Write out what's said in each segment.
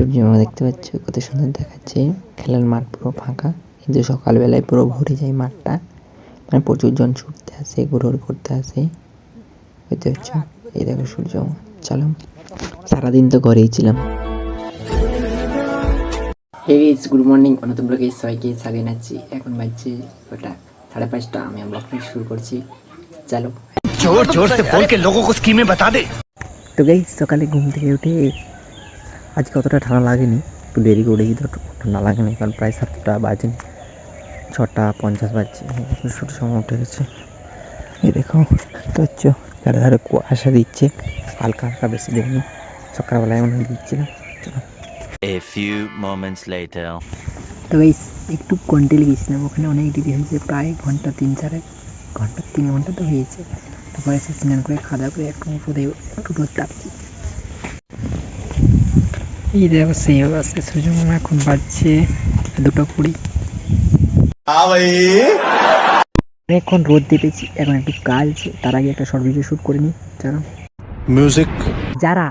সবজি আমরা দেখতে পাচ্ছি? কত সুন্দর দেখাচ্ছে। খেলার মাঠ পুরো ফাঁকা। কিন্তু সকালবেলায় পুরো ভরে যায় মাঠটা। মানে প্রচুর জন ছুটতে আসে ঘুরোর করতে আসে। বুঝতে পারছ? এই দেখো সূর্য চলো। সারাদিন তো ঘরেই ছিলাম। হেগিস গুড মর্নিং অন্যতম ব্লকে সবাইকে স্বাগত আছি এখন বাজছে ওটা সাড়ে পাঁচটা। আমি ব্লগটা শুরু করছি। চলো। জোর জোর সে বল কে লোগো কো স্কিমে বাতা দে। তো গাইস সকালে ঘুম থেকে উঠে আজকে অতটা ঠান্ডা লাগেনি একটু দেরি করে উঠেছি তো ঠান্ডা লাগেনি কারণ প্রায় সাতটা বাজেনি ছটা পঞ্চাশ বাজছে ছোটো সময় উঠে গেছে। এই দেখো তো হচ্ছে ধারে ধারে কুয়াশা দিচ্ছে হালকা হালকা বেশি দেয়নি সকালবেলায় মনে দিচ্ছিল চলো। A few moments later. তো গাইস একটু কন্টেল গেছিলাম ওখানে অনেক দেরি হয়েছে প্রায় ঘণ্টা তিন চারে ঘণ্টা তিন ঘণ্টা তো হয়েছে। তারপরে এসে স্নান করে খাওয়া দাওয়া করে একটু রোদ তাপছি এই দেখো সেই আছে সূর্যমা এখন বাজছে দুটো কুড়ি। অনেকক্ষণ রোদ দিতেছি এখন একটু কাজ তার আগে একটা শর্ট ভিডিও শ্যুট করে নিই চলো। মিউজিক যারা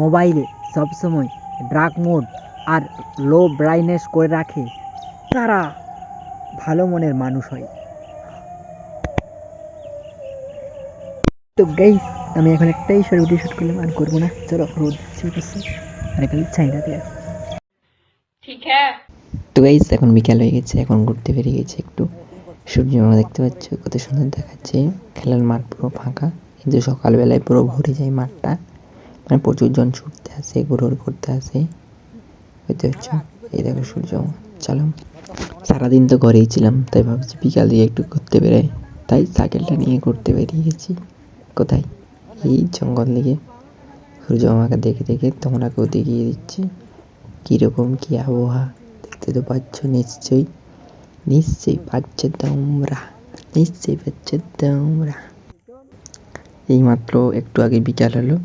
মোবাইলে সবসময় ড্রাগ মোড আর লো ব্রাইটনেস করে রাখে তারা ভালো মনের মানুষ হয়। তো গাইস আমি এখন একটাই শর্ট ভিডিও শ্যুট করলাম আর করব না। চলো রোদ দিচ্ছি অনেকেই চাহিদা দিয়ে। হ্যাঁ। তো গাইস এখন বিকাল হয়ে গেছে এখন ঘুরতে বেরিয়ে গেছে একটু। সূর্য দেখতে পাচ্ছ কত সুন্দর দেখাচ্ছে। খেলার মাঠ পুরো ফাঁকা কিন্তু সকালবেলায় পুরো ভরে যায় মাঠটা। মানে প্রচুর জন ছুটতে আসে ঘোরোর করতে আসে। বুঝতে পারছ? এই দেখো সূর্য চলো। সারাদিন তো ঘরেই ছিলাম তাই ভাবছি বিকাল দিয়ে একটু ঘুরতে বেরোয় তাই সাইকেলটা নিয়ে ঘুরতে বেরিয়ে গেছি। কোথায়? এই জঙ্গল দিকে। সূর্য মামাকে দেখে দেখে তোমরাকেও দেখিয়ে দিচ্ছি। কীরকম কী আবহাওয়া? দেখতে তো পাচ্ছ নিশ্চয়ই। নিশ্চয়ই পাচ্ছ তোমরা। নিশ্চয়ই পাচ্ছ তোমরা। এইমাত্র একটু আগে বিকাল হলো।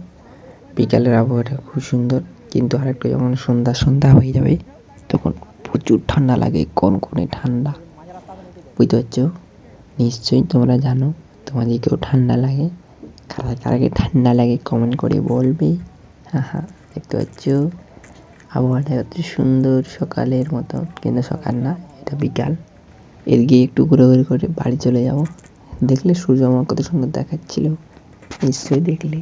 বিকালের আবহাওয়াটা খুব সুন্দর, কিন্তু আরেকটু যখন সন্ধ্যা সন্ধ্যা হয়ে যাবে, তখন প্রচুর ঠান্ডা লাগে কোন কনকনে ঠান্ডা। বুঝতে পারছ? নিশ্চয়ই তোমরা জানো, তোমাদেরকেও ঠান্ডা লাগে। খাবার আগে ঠান্ডা লাগে কমেন্ট করে বলবে। হ্যাঁ হ্যাঁ দেখতে পাচ্ছ? আবহাওয়াটা এত সুন্দর সকালের মতো। কিন্তু সকাল না এটা বিকাল। এর গিয়ে একটু ঘোরাঘুরি করে বাড়ি চলে যাব। দেখলে সূর্য আমার কত সুন্দর দেখাচ্ছিল। নিশ্চয়ই দেখলে।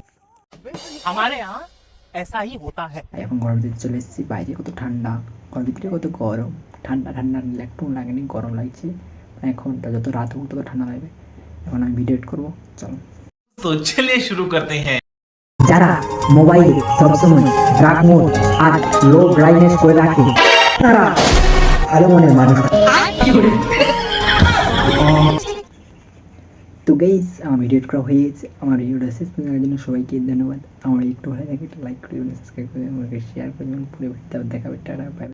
এখন গরম দিতে চলে এসেছি। বাইরে কত ঠান্ডা। গরম ভিতরে কত গরম। ঠান্ডা ঠান্ডা একটু লাগেনি গরম লাগছে। এখন যত রাত হোক তত ঠান্ডা লাগবে। এখন আমি ভিডিও এড করব। চলো। तो चलिए शुरू करते हैं যারা মোবাইলে সবসময় ডার্ক মোড আর লো ব্রাইটনেস করে রাখে তারা ভালো মনের মানুষ তো গাইস আমার ভিডিও করা হয়ে গেছে আমার ভিডিওটা শেষ পর্যন্ত দেখার জন্য সবাইকে ধন্যবাদ আমার একটু ভালো লাগে একটা লাইক করে সাবস্ক্রাইব করে আমাকে শেয়ার করে পুরো ভিডিওটা দেখাবে টাটা বাই